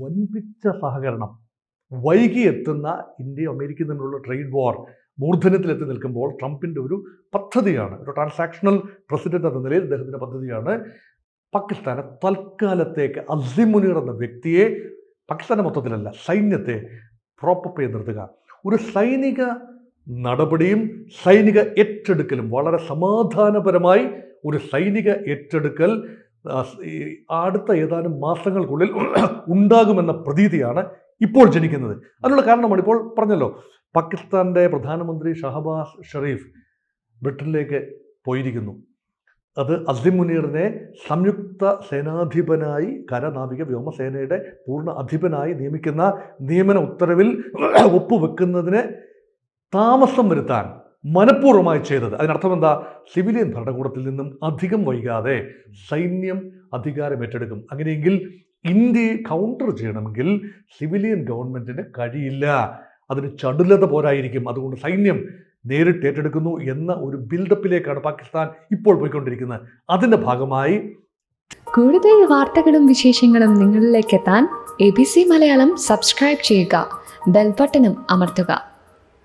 വൻപിച്ച സഹകരണം. വൈകി എത്തുന്ന ഇന്ത്യയും അമേരിക്കയും തമ്മിലുള്ള ട്രേഡ് വാർ മൂർധന്യത്തിലെത്തി നിൽക്കുമ്പോൾ ട്രംപിന്റെ ഒരു പദ്ധതിയാണ് ഒരു ട്രാൻസാക്ഷണൽ പ്രസിഡന്റ് എന്ന നിലയിൽ അദ്ദേഹത്തിന്റെ പദ്ധതിയാണ് പാകിസ്ഥാനെ തൽക്കാലത്തേക്ക് അസിമുനീർ എന്ന വ്യക്തിയെ പാകിസ്ഥാനെ മൊത്തത്തിലല്ല സൈന്യത്തെ പ്രോപ്പപ്പ് ചെയ്ത് നിർത്തുക. ഒരു സൈനിക നടപടിയും സൈനിക ഏറ്റെടുക്കലും വളരെ സമാധാനപരമായി ഒരു സൈനിക ഏറ്റെടുക്കൽ ഈ അടുത്ത ഏതാനും മാസങ്ങൾക്കുള്ളിൽ ഉണ്ടാകുമെന്ന പ്രതീതിയാണ് ഇപ്പോൾ ജനിക്കുന്നത്. അതിനുള്ള കാരണമാണ് ഇപ്പോൾ പറഞ്ഞല്ലോ പാകിസ്ഥാന്റെ പ്രധാനമന്ത്രി ഷഹബാസ് ഷെറീഫ് ബ്രിട്ടനിലേക്ക് പോയിരിക്കുന്നു. അത് അസിം മുനീറിനെ സംയുക്ത സേനാധിപനായി കരനാവിക വ്യോമസേനയുടെ പൂർണ അധിപനായി നിയമിക്കുന്ന നിയമന ഉത്തരവിൽ ഒപ്പുവെക്കുന്നതിന് താമസം വരുത്താൻ മനഃപൂർവമായി ചെയ്തത്. അതിനർത്ഥം എന്താ? സിവിലിയൻ ഭരണകൂടത്തിൽ നിന്നും അധികം വൈകാതെ സൈന്യം അധികാരം ഏറ്റെടുക്കും. അങ്ങനെയെങ്കിൽ ഇന്ത്യയെ കൗണ്ടർ ചെയ്യണമെങ്കിൽ സിവിലിയൻ ഗവൺമെന്റിന് കഴിയില്ല. അതിന് ചടുലത പോരായിരിക്കും. അതുകൊണ്ട് സൈന്യം നേരിട്ട് ഏറ്റെടുക്കുന്നു എന്ന ഒരു ബിൽഡപ്പിലേക്കാണ് പാകിസ്ഥാൻ ഇപ്പോൾ പോയിക്കൊണ്ടിരിക്കുന്നത്. അതിന്റെ ഭാഗമായി കൂടുതൽ വാർത്തകളും വിശേഷങ്ങളും നിങ്ങളിലേക്ക് എത്താൻ A B C Malayalam subscribe ചെയ്യുക. ബെൽബട്ടനും അമർത്തുക.